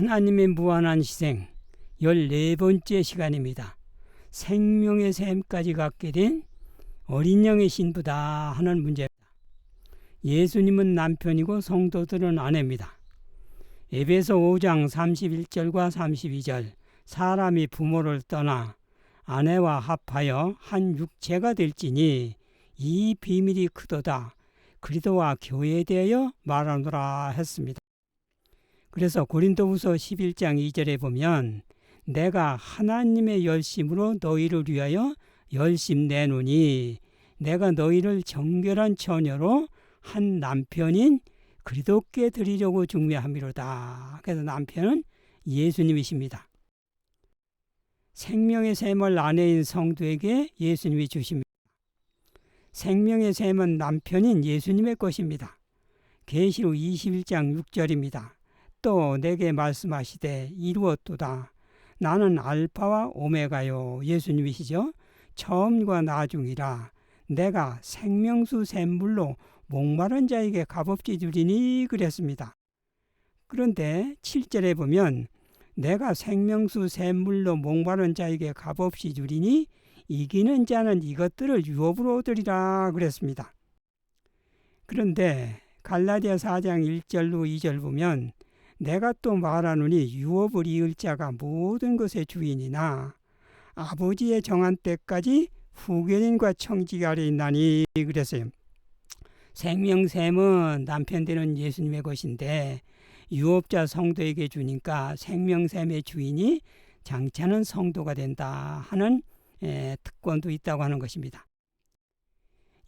하나님의 무한한 희생 14번째 시간입니다. 생명의 샘까지 갖게 된 어린 양의 신부다 하는 문제입니다. 예수님은 남편이고 성도들은 아내입니다. 에베소 5장 31절과 32절 사람이 부모를 떠나 아내와 합하여 한 육체가 될지니 이 비밀이 크도다 그리도와 교회에 대하여 말하노라 했습니다. 그래서 고린도후서 11장 2절에 보면 내가 하나님의 열심으로 너희를 위하여 열심 내노니 내가 너희를 정결한 처녀로 한 남편인 그리도께 드리려고 중매함이로다. 그래서 남편은 예수님이십니다. 생명의 샘을 아내인 성도에게 예수님이 주십니다. 생명의 샘은 남편인 예수님의 것입니다. 계시록 21장 6절입니다. 또 내게 말씀하시되 이루었도다. 나는 알파와 오메가요. 예수님이시죠. 처음과 나중이라. 내가 생명수 샘물로 목마른 자에게 값없이 주리니 그랬습니다. 그런데 7절에 보면 내가 생명수 샘물로 목마른 자에게 값없이 주리니 이기는 자는 이것들을 유업으로 얻으리라 그랬습니다. 그런데 갈라디아 4장 1절로 2절 보면 내가 또 말하노니 유업을 이을 자가 모든 것의 주인이나 아버지의 정한 때까지 후견인과 청지 아래 있나니 그랬어요. 생명샘은 남편 되는 예수님의 것인데 유업자 성도에게 주니까 생명샘의 주인이 장차는 성도가 된다 하는 에, 특권도 있다고 하는 것입니다.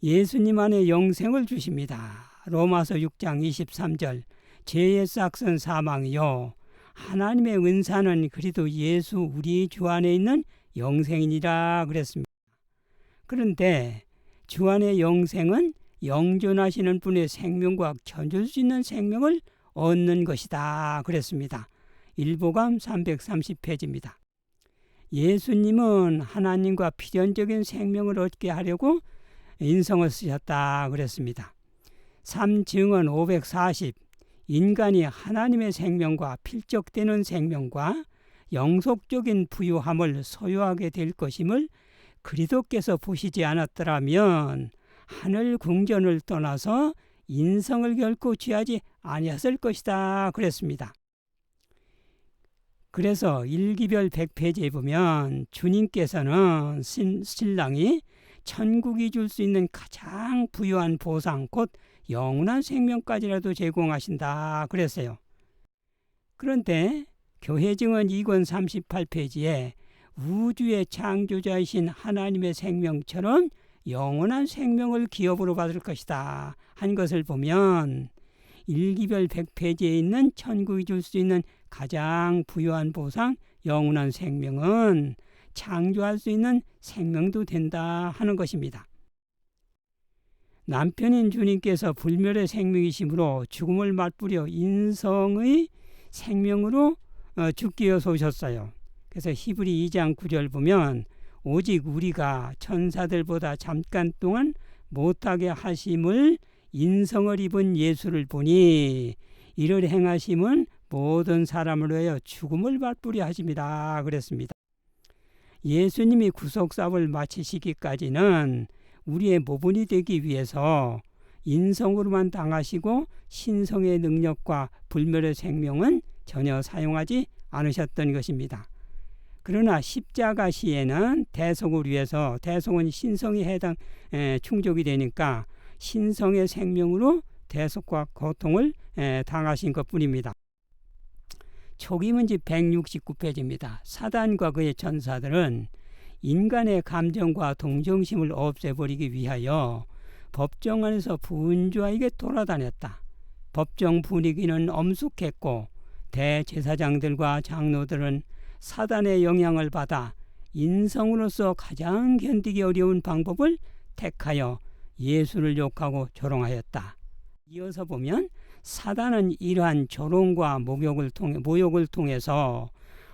예수님 안에 영생을 주십니다. 로마서 6장 23절 죄의 싹은 사망이요 하나님의 은사는 그리도 예수 우리 주 안에 있는 영생이니라 그랬습니다. 그런데 주 안의 영생은 영존하시는 분의 생명과 견줄 수 있는 생명을 얻는 것이다 그랬습니다. 일보감 330페이지입니다. 예수님은 하나님과 필연적인 생명을 얻게 하려고 인성을 쓰셨다 그랬습니다. 3증언 540 인간이 하나님의 생명과 필적되는 생명과 영속적인 부유함을 소유하게 될 것임을 그리도께서 보시지 않았더라면 하늘 궁전을 떠나서 인성을 결코 취하지 아니었을 것이다 그랬습니다. 그래서 일기별 100페이지에 보면 주님께서는 신랑이 천국이 줄 수 있는 가장 부유한 보상 곧 영원한 생명까지라도 제공하신다 그랬어요. 그런데 교회 증언 2권 38페이지에 우주의 창조자이신 하나님의 생명처럼 영원한 생명을 기업으로 받을 것이다 한 것을 보면 일기별 100페이지에 있는 천국이 줄 수 있는 가장 부유한 보상 영원한 생명은 창조할 수 있는 생명도 된다 하는 것입니다. 남편인 주님께서 불멸의 생명이심으로 죽음을 맛부려 인성의 생명으로 어, 죽기 위해서 오셨어요. 그래서 히브리 2장 9절 보면 오직 우리가 천사들보다 잠깐 동안 못하게 하심을 인성을 입은 예수를 보니 이를 행하심은 모든 사람을 위하여 죽음을 맛부려 하십니다. 그랬습니다. 예수님이 구속사업을 마치시기까지는 우리의 모본이 되기 위해서 인성으로만 당하시고 신성의 능력과 불멸의 생명은 전혀 사용하지 않으셨던 것입니다. 그러나 십자가 시에는 대속을 위해서 대속은 신성이 해당 에, 충족이 되니까 신성의 생명으로 대속과 고통을 에, 당하신 것뿐입니다. 초기 문제 169페이지입니다. 사단과 그의 천사들은 인간의 감정과 동정심을 없애버리기 위하여 법정 안에서 분주하게 돌아다녔다. 법정 분위기는 엄숙했고 대제사장들과 장로들은 사단의 영향을 받아 인성으로서 가장 견디기 어려운 방법을 택하여 예수를 욕하고 조롱하였다. 이어서 보면 사단은 이러한 조롱과 모욕을 통해 모욕을 통해서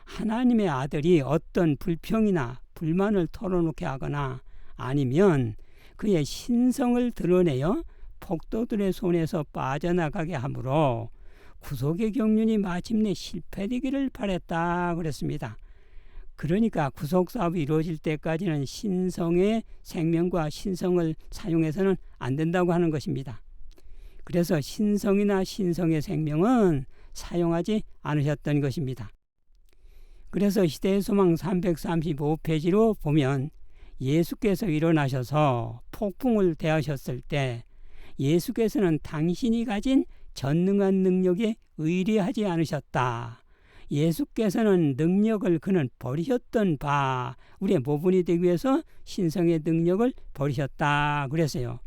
하나님의 아들이 어떤 불평이나 불만을 털어놓게 하거나 아니면 그의 신성을 드러내어 폭도들의 손에서 빠져나가게 하므로 구속의 경륜이 마침내 실패되기를 바랬다 그랬습니다. 그러니까 구속 사업이 이루어질 때까지는 신성의 생명과 신성을 사용해서는 안 된다고 하는 것입니다. 그래서 신성이나 신성의 생명은 사용하지 않으셨던 것입니다. 그래서 시대의 소망 335페이지로 보면 예수께서 일어나셔서 폭풍을 대하셨을 때 예수께서는 당신이 가진 전능한 능력에 의리하지 않으셨다. 예수께서는 능력을 그는 버리셨던 바 우리의 모분이 되기 위해서 신성의 능력을 버리셨다 그랬어요.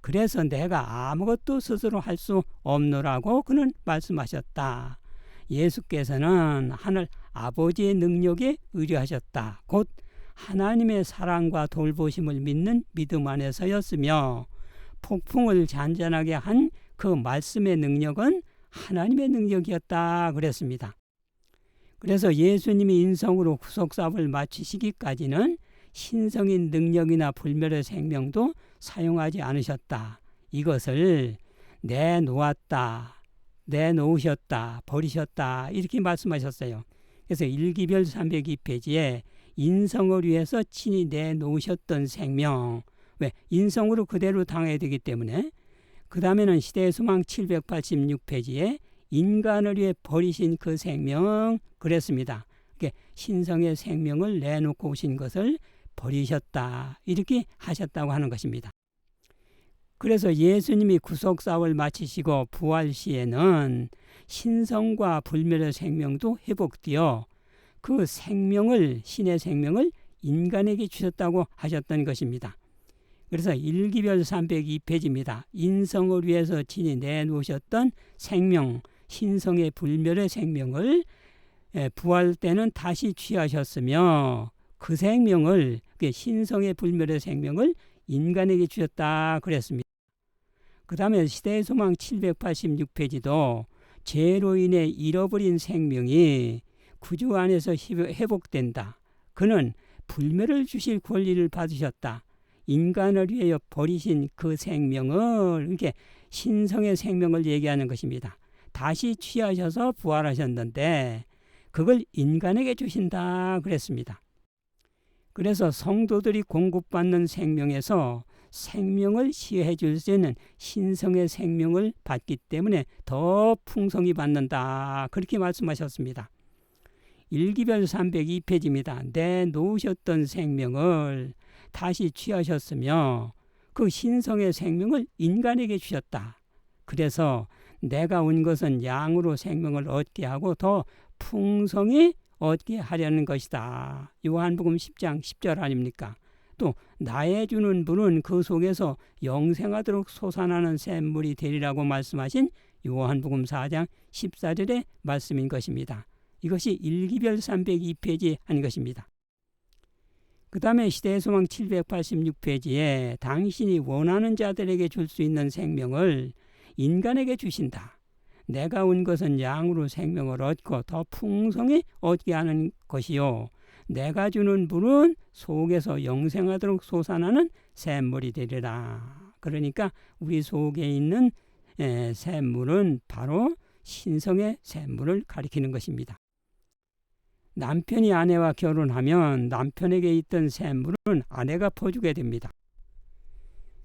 그래서 내가 아무것도 스스로 할 수 없노라고 그는 말씀하셨다. 예수께서는 하늘 아버지의 능력에 의뢰하셨다. 곧 하나님의 사랑과 돌보심을 믿는 믿음 안에서였으며 폭풍을 잔잔하게 한 그 말씀의 능력은 하나님의 능력이었다 그랬습니다. 그래서 예수님이 인성으로 구속 사업을 마치시기까지는 신성인 능력이나 불멸의 생명도 사용하지 않으셨다. 이것을 내놓았다, 내놓으셨다, 버리셨다 이렇게 말씀하셨어요. 그래서 일기별 302페이지에 인성을 위해서 친히 내놓으셨던 생명 왜 인성으로 그대로 당해야 되기 때문에 그 다음에는 시대의 소망 786페이지에 인간을 위해 버리신 그 생명 그랬습니다. 신성의 생명을 내놓고 오신 것을 버리셨다 이렇게 하셨다고 하는 것입니다. 그래서 예수님이 구속 사업을 마치시고 부활 시에는 신성과 불멸의 생명도 회복되어 그 생명을 신의 생명을 인간에게 주셨다고 하셨던 것입니다. 그래서 일기별 302페이지입니다. 인성을 위해서 친히 내놓으셨던 생명, 신성의 불멸의 생명을 부활 때는 다시 취하셨으며 그 생명을 신성의 불멸의 생명을 인간에게 주셨다 그랬습니다. 그 다음에 시대의 소망 786페이지도 죄로 인해 잃어버린 생명이 구주 안에서 회복된다. 그는 불멸을 주실 권리를 받으셨다. 인간을 위하여 버리신 그 생명을 이렇게 신성의 생명을 얘기하는 것입니다. 다시 취하셔서 부활하셨는데 그걸 인간에게 주신다 그랬습니다. 그래서 성도들이 공급받는 생명에서 생명을 시해 줄 수 있는 신성의 생명을 받기 때문에 더 풍성히 받는다. 그렇게 말씀하셨습니다. 일기별 302페이지입니다. 내 놓으셨던 생명을 다시 취하셨으며 그 신성의 생명을 인간에게 주셨다. 그래서 내가 온 것은 양으로 생명을 얻게 하고 더 풍성히 얻게 하려는 것이다. 요한복음 10장 10절 아닙니까? 또 나의 주는 분은 그 속에서 영생하도록 솟아나는 샘물이 되리라고 말씀하신 요한복음 4장 14절의 말씀인 것입니다. 이것이 일기별 302페이지 한 것입니다. 그 다음에 시대의 소망 786페이지에 당신이 원하는 자들에게 줄 수 있는 생명을 인간에게 주신다. 내가 온 것은 양으로 생명을 얻고 더 풍성히 얻게 하는 것이요. 내가 주는 불은 속에서 영생하도록 솟아나는 샘물이 되리라. 그러니까 우리 속에 있는 샘물은 바로 신성의 샘물을 가리키는 것입니다. 남편이 아내와 결혼하면 남편에게 있던 샘물은 아내가 퍼주게 됩니다.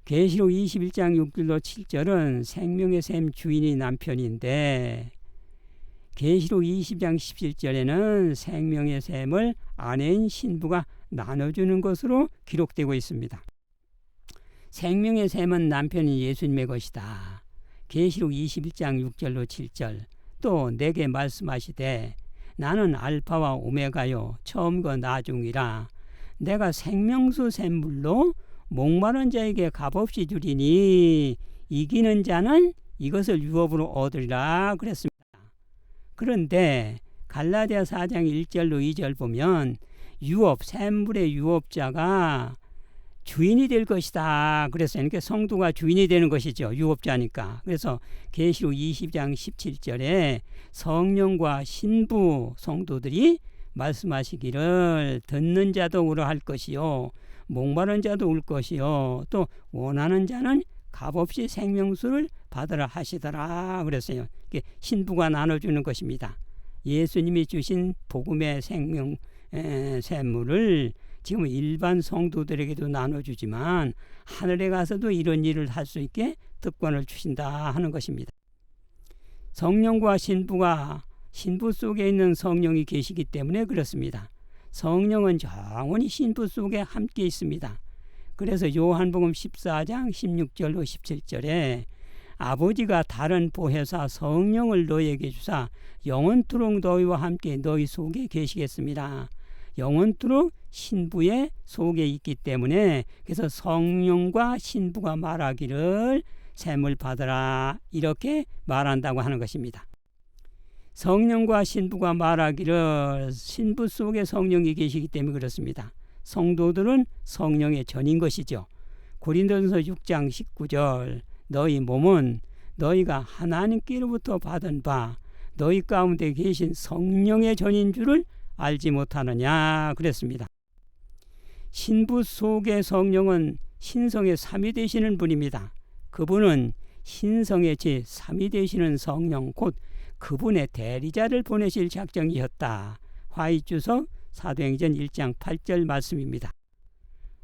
계시록 21장 6절로 7절은 생명의 샘 주인이 남편인데 계시록 20장 17절에는 생명의 샘을 아내인 신부가 나눠주는 것으로 기록되고 있습니다. 생명의 샘은 남편인 예수님의 것이다. 계시록 21장 6절로 7절 또 내게 말씀하시되 나는 알파와 오메가요 처음과 나중이라 내가 생명수 샘물로 목마른 자에게 값없이 주리니 이기는 자는 이것을 유업으로 얻으리라 그랬습니다. 그런데 갈라디아 4장 1절로 2절 보면 유업 샘물의 유업자가 주인이 될 것이다. 그랬어요. 그러니까 성도가 주인이 되는 것이죠. 유업자니까. 그래서 계시록 20장 17절에 성령과 신부 성도들이 말씀하시기를 듣는 자도 울어 할 것이요 목마른 자도 울 것이요 또 원하는 자는 값없이 생명수를 받으라 하시더라 그랬어요. 이게 신부가 나눠주는 것입니다. 예수님이 주신 복음의 생명 에, 샘물을 지금 일반 성도들에게도 나눠주지만 하늘에 가서도 이런 일을 할 수 있게 특권을 주신다 하는 것입니다. 성령과 신부가 신부 속에 있는 성령이 계시기 때문에 그렇습니다. 성령은 영원히 신부 속에 함께 있습니다. 그래서 요한복음 14장 16절로 17절에 아버지가 다른 보혜사 성령을 너에게 주사 영원토록 너희와 함께 너희 속에 계시겠습니다. 영원토록 신부의 속에 있기 때문에 그래서 성령과 신부가 말하기를 샘을 받으라 이렇게 말한다고 하는 것입니다. 성령과 신부가 말하기를 신부 속에 성령이 계시기 때문에 그렇습니다. 성도들은 성령의 전인 것이죠. 고린도전서 6장 19절 너희 몸은 너희가 하나님께로부터 받은 바 너희 가운데 계신 성령의 전인 줄을 알지 못하느냐 그랬습니다. 신부 속의 성령은 신성의 삼위 되시는 분입니다. 그분은 신성의 제 3위 되시는 성령 곧 그분의 대리자를 보내실 작정이었다. 화이주서 사도행전 1장 8절 말씀입니다.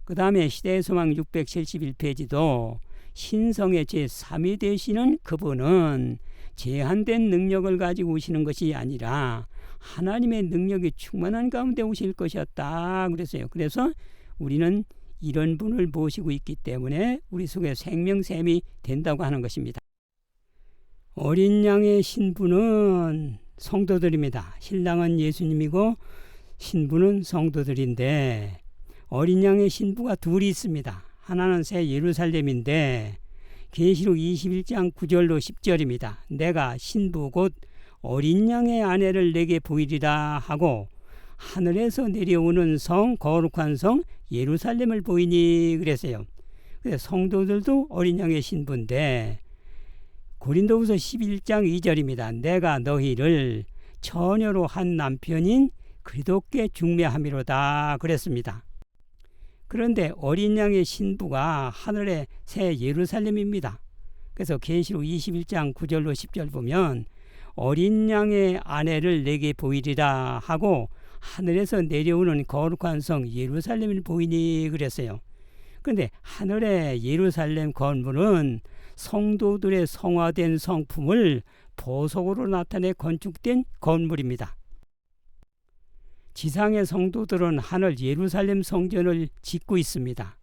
그 다음에 시대의 소망 671페이지도 신성의 제3위 되시는 그분은 제한된 능력을 가지고 오시는 것이 아니라 하나님의 능력이 충만한 가운데 오실 것이었다. 그랬어요. 그래서 우리는 이런 분을 모시고 있기 때문에 우리 속에 생명샘이 된다고 하는 것입니다. 어린 양의 신부는 성도들입니다. 신랑은 예수님이고 신부는 성도들인데 어린 양의 신부가 둘이 있습니다. 하나는 새 예루살렘인데 계시록 21장 9절로 10절입니다. 내가 신부 곧 어린 양의 아내를 내게 보이리라 하고 하늘에서 내려오는 성 거룩한 성 예루살렘을 보이니 그랬어요. 성도들도 어린 양의 신부인데 고린도후서 11장 2절입니다. 내가 너희를 처녀로 한 남편인 그리도께 중매함이로다 그랬습니다. 그런데 어린 양의 신부가 하늘의 새 예루살렘입니다. 그래서 계시록 21장 9절로 10절 보면 어린 양의 아내를 내게 보이리라 하고 하늘에서 내려오는 거룩한 성 예루살렘을 보이니 그랬어요. 그런데 하늘의 예루살렘 건물은 성도들의 성화된 성품을 보석으로 나타내 건축된 건물입니다. 지상의 성도들은 하늘 예루살렘 성전을 짓고 있습니다.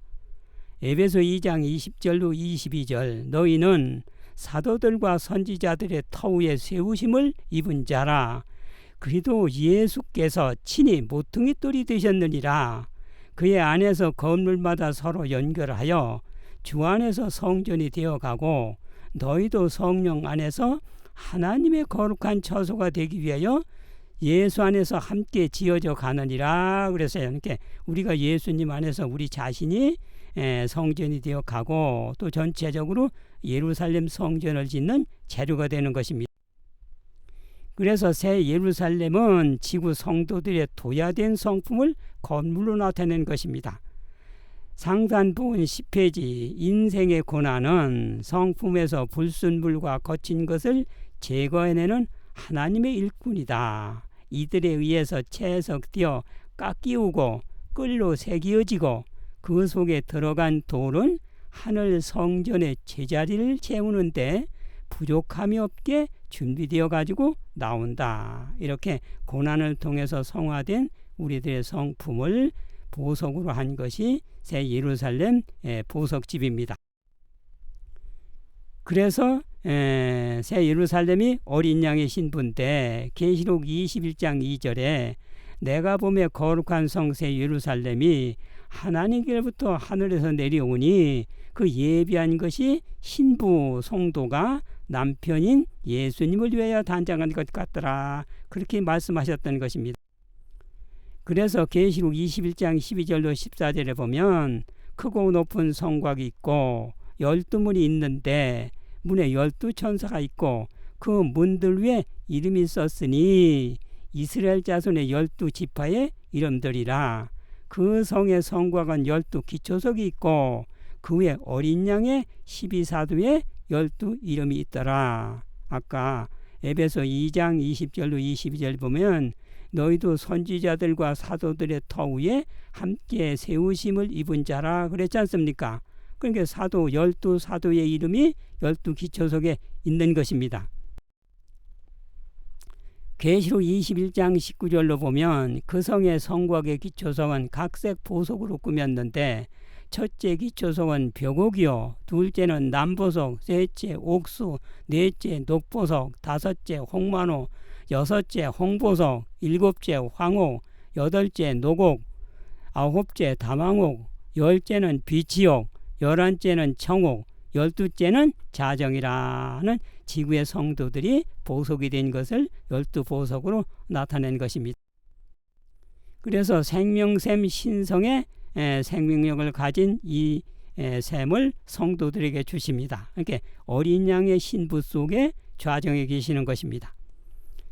에베소 2장 20절로 22절 너희는 사도들과 선지자들의 터위에 세우심을 입은 자라 그리도 예수께서 친히 모퉁이 돌이 되셨느니라 그의 안에서 건물마다 서로 연결하여 주 안에서 성전이 되어 가고 너희도 성령 안에서 하나님의 거룩한 처소가 되기 위하여 예수 안에서 함께 지어져 가느니라 그랬어요. 그러니까 우리가 예수님 안에서 우리 자신이 성전이 되어 가고 또 전체적으로 예루살렘 성전을 짓는 재료가 되는 것입니다. 그래서 새 예루살렘은 지구 성도들의 도야된 성품을 건물로 나타낸 것입니다. 상단 부분 10페이지 인생의 고난은 성품에서 불순물과 거친 것을 제거해내는 하나님의 일꾼이다. 이들에 의해서 채석되어 깎이우고 끌로 새기어지고 그 속에 들어간 돌은 하늘 성전의 제자리를 채우는데 부족함이 없게 준비되어 가지고 나온다. 이렇게 고난을 통해서 성화된 우리들의 성품을 보석으로 한 것이 새 예루살렘 보석집입니다. 그래서 새 예루살렘이 어린 양의 신부인데 계시록 21장 2절에 내가 보매 거룩한 성새 예루살렘이 하나님께로부터 하늘에서 내려오니 그 예비한 것이 신부 성도가 남편인 예수님을 위하여 단장한 것 같더라. 그렇게 말씀하셨던 것입니다. 그래서 계시록 21장 12절로 14절에 보면 크고 높은 성곽이 있고 열두 문이 있는데 문에 열두 천사가 있고 그 문들 위에 이름이 썼으니 이스라엘 자손의 열두 지파의 이름들이라 그 성의 성곽은 열두 기초석이 있고 그 후에 어린 양의 12사도에 열두 이름이 있더라. 아까 에베소 2장 20절로 22절 보면 너희도 선지자들과 사도들의 터 위에 함께 세우심을 입은 자라 그랬지 않습니까? 그러니까 사도 열두 사도의 이름이 열두 기초석에 있는 것입니다. 계시록 21장 19절로 보면 그 성의 성곽의 기초성은 각색 보석으로 꾸몄는데 첫째 기초성은 벽옥이요 둘째는 남보석 셋째 옥수 넷째 녹보석 다섯째 홍만호 여섯째 홍보석 일곱째 황옥 여덟째 노곡 아홉째 다망옥 열째는 비치옥 열한째는 청옥 열두째는 자정이라는 지구의 성도들이 보석이 된 것을 열두 보석으로 나타낸 것입니다. 그래서 생명샘 신성의 생명력을 가진 이 샘을 성도들에게 주십니다. 이렇게 어린 양의 신부 속에 좌정에 계시는 것입니다.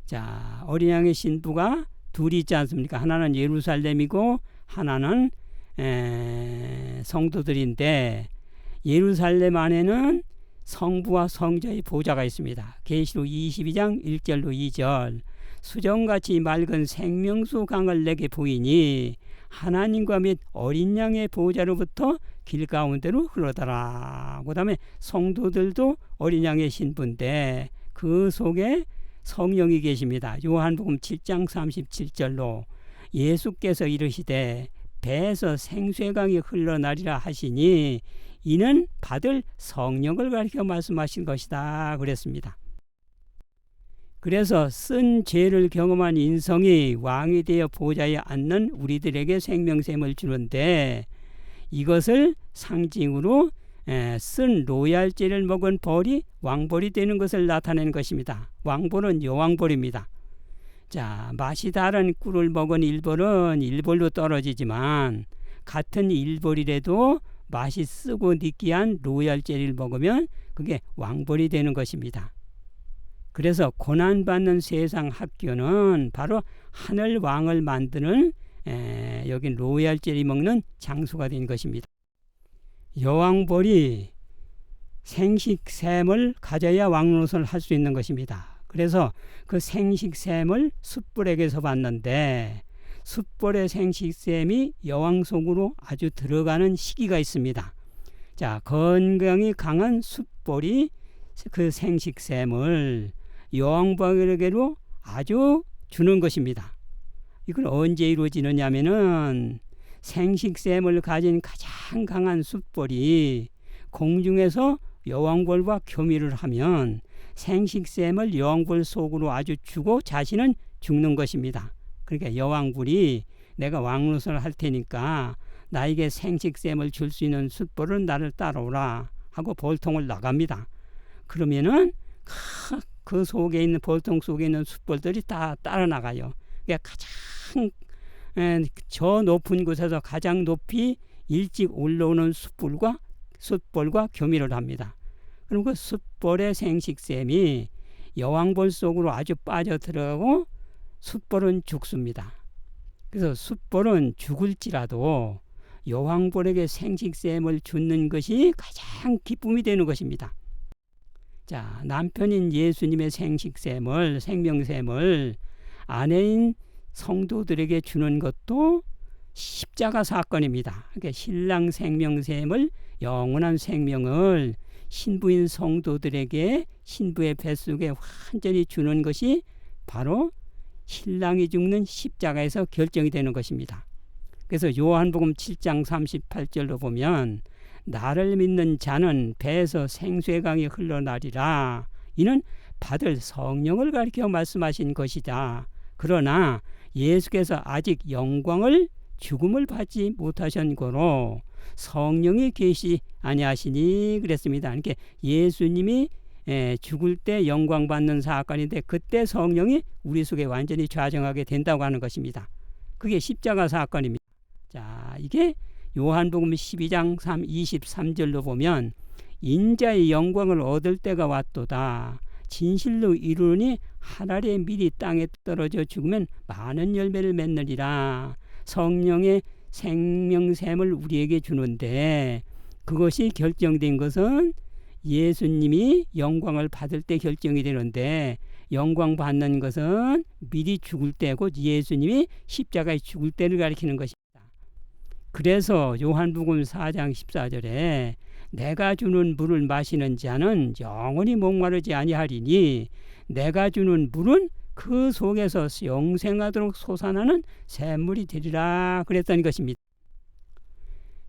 자, 어린 양의 신부가 둘이 있지 않습니까? 하나는 예루살렘이고 하나는 성도들인데 예루살렘 안에는 성부와 성자의 보좌가 있습니다. 계시록 22장 1절로 2절 수정같이 맑은 생명수 강을 내게 보이니 하나님과 및 어린 양의 보좌로부터 길 가운데로 흐르더라. 그 다음에 성도들도 어린 양의 신부인데 그 속에 성령이 계십니다. 요한복음 7장 37절로 예수께서 이르시되 배에서 생수강이 흘러나리라 하시니 이는 받을 성령을 가리켜 말씀하신 것이다 그랬습니다. 그래서 쓴 죄를 경험한 인성이 왕이 되어 보좌에 앉는 우리들에게 생명샘을 주는데 이것을 상징으로 쓴 로얄제를 먹은 벌이 왕벌이 되는 것을 나타내는 것입니다. 왕벌은 여왕벌입니다. 자, 맛이 다른 꿀을 먹은 일벌은 일벌로 떨어지지만 같은 일벌이라도 맛이 쓰고 느끼한 로얄제를 먹으면 그게 왕벌이 되는 것입니다. 그래서 고난받는 세상 학교는 바로 하늘 왕을 만드는 에, 여기 로얄 젤리 먹는 장소가 된 것입니다. 여왕벌이 생식샘을 가져야 왕노릇을 할 수 있는 것입니다. 그래서 그 생식샘을 숯불에게서 봤는데 숯불의 생식샘이 여왕 속으로 아주 들어가는 시기가 있습니다. 자, 건강이 강한 숯불이 그 생식샘을 여왕벌에게로 아주 주는 것입니다. 이걸 언제 이루어지느냐면은 생식샘을 가진 가장 강한 숯벌이 공중에서 여왕벌과 교미를 하면 생식샘을 여왕벌 속으로 아주 주고 자신은 죽는 것입니다. 그러니까 여왕벌이 내가 왕노릇을 할 테니까 나에게 생식샘을 줄 수 있는 숯벌은 나를 따라오라 하고 벌통을 나갑니다. 그러면은 그 속에 있는 벌통 속에 있는 숯벌들이 다 따라 나가요. 그러니까 가장 저 높은 곳에서 가장 높이 일찍 올라오는 숯불과 숯벌과 교미를 합니다. 그럼 그 숯벌의 생식샘이 여왕벌 속으로 아주 빠져 들어가고 숯벌은 죽습니다. 그래서 숯벌은 죽을지라도 여왕벌에게 생식샘을 주는 것이 가장 기쁨이 되는 것입니다. 자, 남편인 예수님의 생식샘을 생명샘을 아내인 성도들에게 주는 것도 십자가 사건입니다. 그러니까 신랑 생명샘을 영원한 생명을 신부인 성도들에게 신부의 뱃속에 완전히 주는 것이 바로 신랑이 죽는 십자가에서 결정이 되는 것입니다. 그래서 요한복음 7장 38절로 보면 나를 믿는 자는 배에서 생수의 강이 흘러나리라. 이는 받을 성령을 가리켜 말씀하신 것이다. 그러나 예수께서 아직 영광을 죽음을 받지 못하신 거로 성령이 계시 아니하시니 그랬습니다. 그러니까 예수님이 죽을 때 영광 받는 사건인데 그때 성령이 우리 속에 완전히 좌정하게 된다고 하는 것입니다. 그게 십자가 사건입니다. 자, 이게 요한복음 12장 3, 23절로 보면 인자의 영광을 얻을 때가 왔도다. 진실로 이루니 하늘의 밀이 땅에 떨어져 죽으면 많은 열매를 맺느리라. 성령의 생명샘을 우리에게 주는데 그것이 결정된 것은 예수님이 영광을 받을 때 결정이 되는데 영광 받는 것은 미리 죽을 때고 예수님이 십자가에 죽을 때를 가리키는 것입니다. 그래서 요한복음 4장 14절에 내가 주는 물을 마시는 자는 영원히 목마르지 아니하리니 내가 주는 물은 그 속에서 영생하도록 솟아나는 샘물이 되리라 그랬던 것입니다.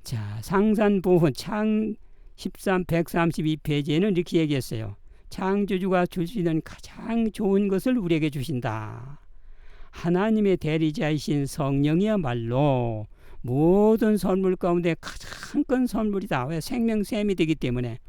자, 상산보훈 창 13, 132페이지에는 이렇게 얘기했어요. 창조주가 있는 가장 좋은 것을 우리에게 주신다. 하나님의 대리자이신 성령이야말로 모든 선물 가운데 가장 큰 선물이다. 왜 생명샘이 되기 때문에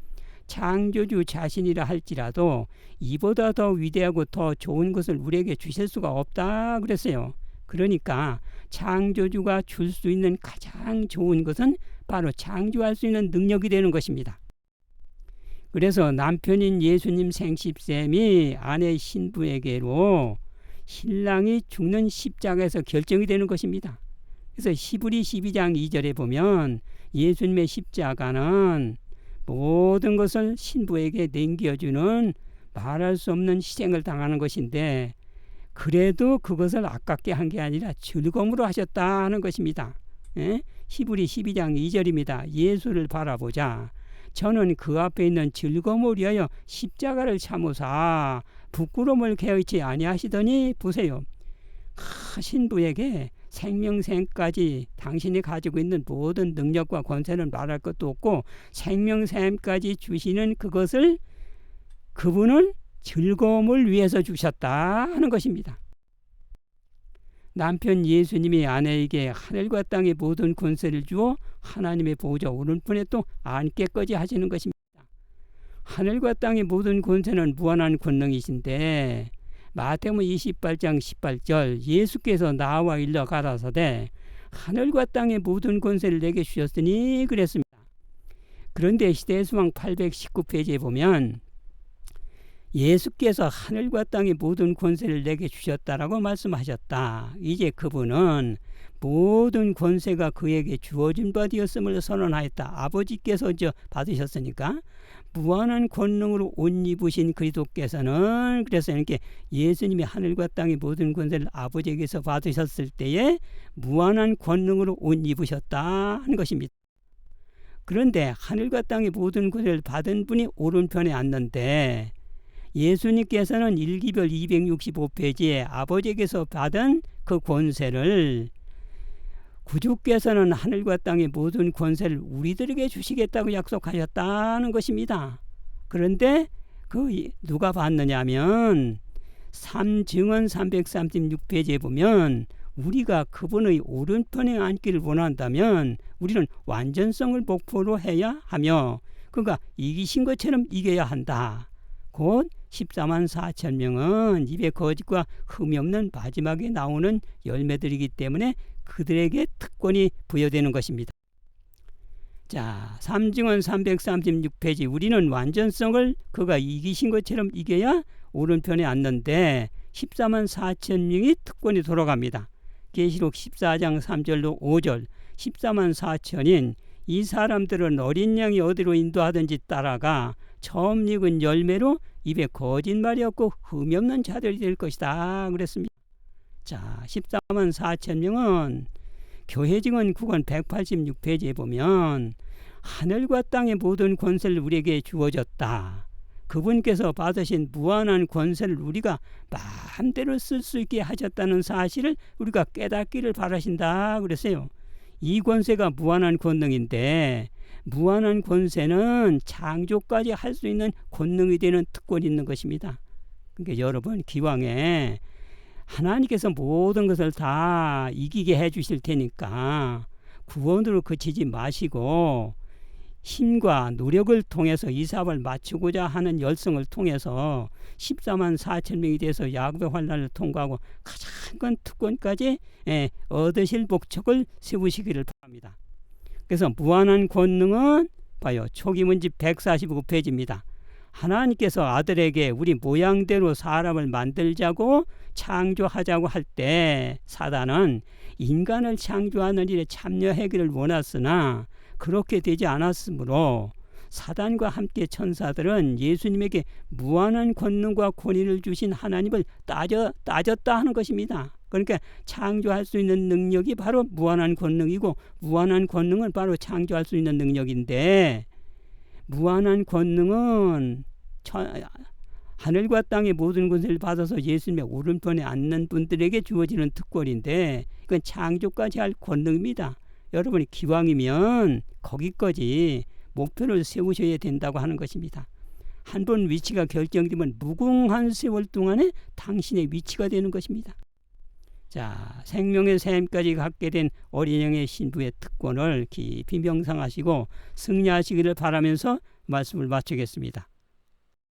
창조주 자신이라 할지라도 이보다 더 위대하고 더 좋은 것을 우리에게 주실 수가 없다 그랬어요. 그러니까 창조주가 줄 수 있는 가장 좋은 것은 바로 창조할 수 있는 능력이 되는 것입니다. 그래서 남편인 예수님 생십샘이 아내 신부에게로 신랑이 죽는 십자가에서 결정이 되는 것입니다. 그래서 히브리 12장 2절에 보면 예수님의 십자가는 모든 것을 신부에게 남겨주는 말할 수 없는 희생을 당하는 것인데 그래도 그것을 아깝게 한 게 아니라 즐거움으로 하셨다는 것입니다. 예? 히브리 12장 2절입니다. 예수를 바라보자. 저는 그 앞에 있는 즐거움을 위하여 십자가를 참으사 부끄러움을 개의치 아니하시더니 보세요. 하, 신부에게 생명샘까지 당신이 가지고 있는 모든 능력과 권세는 말할 것도 없고 생명샘까지 주시는 그것을 그분은 즐거움을 위해서 주셨다 하는 것입니다. 남편 예수님이 아내에게 하늘과 땅의 모든 권세를 주어 하나님의 보호자 오른편에 또 앉게까지 하시는 것입니다. 하늘과 땅의 모든 권세는 무한한 권능이신데 마태복음 28장 18절 예수께서 나와 일러 가라사대 하늘과 땅의 모든 권세를 내게 주셨으니 그랬습니다. 그런데 시대수왕 819페이지에 보면 예수께서 하늘과 땅의 모든 권세를 내게 주셨다라고 말씀하셨다. 이제 그분은 모든 권세가 그에게 주어진 바 되었음을 선언하였다. 아버지께서 저 받으셨으니까 무한한 권능으로 옷 입으신 그리스도께서는 그래서 이렇게 예수님이 하늘과 땅의 모든 권세를 아버지에게서 받으셨을 때에 무한한 권능으로 옷 입으셨다 하는 것입니다. 그런데 하늘과 땅의 모든 권세를 받은 분이 오른편에 앉는데 예수님께서는 일기별 265페이지에 아버지에게서 받은 그 권세를 구주께서는 하늘과 땅의 모든 권세를 우리들에게 주시겠다고 약속하셨다는 것입니다. 그런데 그 누가 받느냐면 삼증언 336페이지에 보면 우리가 그분의 오른편에 앉기를 원한다면 우리는 완전성을 목표로 해야 하며 그가 이기신 것처럼 이겨야 한다. 곧 14만 4천 명은 입에 거짓과 흠이 없는 마지막에 나오는 열매들이기 때문에 그들에게 특권이 부여되는 것입니다. 자, 삼증언 336페이지 우리는 완전성을 그가 이기신 것처럼 이겨야 오른편에 앉는데 14만 4천 명이 특권이 돌아갑니다. 계시록 14장 3절로 5절 14만 4천인 이 사람들은 어린 양이 어디로 인도하든지 따라가 처음 익은 열매로 입에 거짓말이 없고 흠이 없는 자들이 될 것이다 그랬습니다. 자, 14만 4천 명은 교회 증언 9권 186페이지에 보면 하늘과 땅의 모든 권세를 우리에게 주어졌다. 그분께서 받으신 무한한 권세를 우리가 마음대로 쓸 수 있게 하셨다는 사실을 우리가 깨닫기를 바라신다 그랬어요. 이 권세가 무한한 권능인데 무한한 권세는 창조까지 할 수 있는 권능이 되는 특권이 있는 것입니다. 그러니까 여러분 기왕에 하나님께서 모든 것을 다 이기게 해 주실 테니까 구원으로 그치지 마시고 힘과 노력을 통해서 이 사업을 마치고자 하는 열성을 통해서 14만 4천 명이 돼서 야곱의 환란을 통과하고 가장 큰 특권까지 예, 얻으실 목적을 세우시기를 바랍니다. 그래서 무한한 권능은 봐요. 초기 문집 149페이지입니다. 하나님께서 아들에게 우리 모양대로 사람을 만들자고 창조하자고 할 때 사단은 인간을 창조하는 일에 참여하기를 원했으나 그렇게 되지 않았으므로 사단과 함께 천사들은 예수님에게 무한한 권능과 권위를 주신 하나님을 따져, 따졌다 하는 것입니다. 그러니까 창조할 수 있는 능력이 바로 무한한 권능이고 무한한 권능은 바로 창조할 수 있는 능력인데 무한한 권능은 천, 하늘과 땅의 모든 것을 받아서 예수님의 오른편에 앉는 분들에게 주어지는 특권인데 그건 창조까지 할 권능입니다. 여러분이 기왕이면 거기까지 목표를 세우셔야 된다고 하는 것입니다. 한 번 위치가 결정되면 무궁한 세월 동안에 당신의 위치가 되는 것입니다. 자, 생명의 샘까지 갖게 된 어린양의 신부의 특권을 깊이 명상하시고 승리하시기를 바라면서 말씀을 마치겠습니다.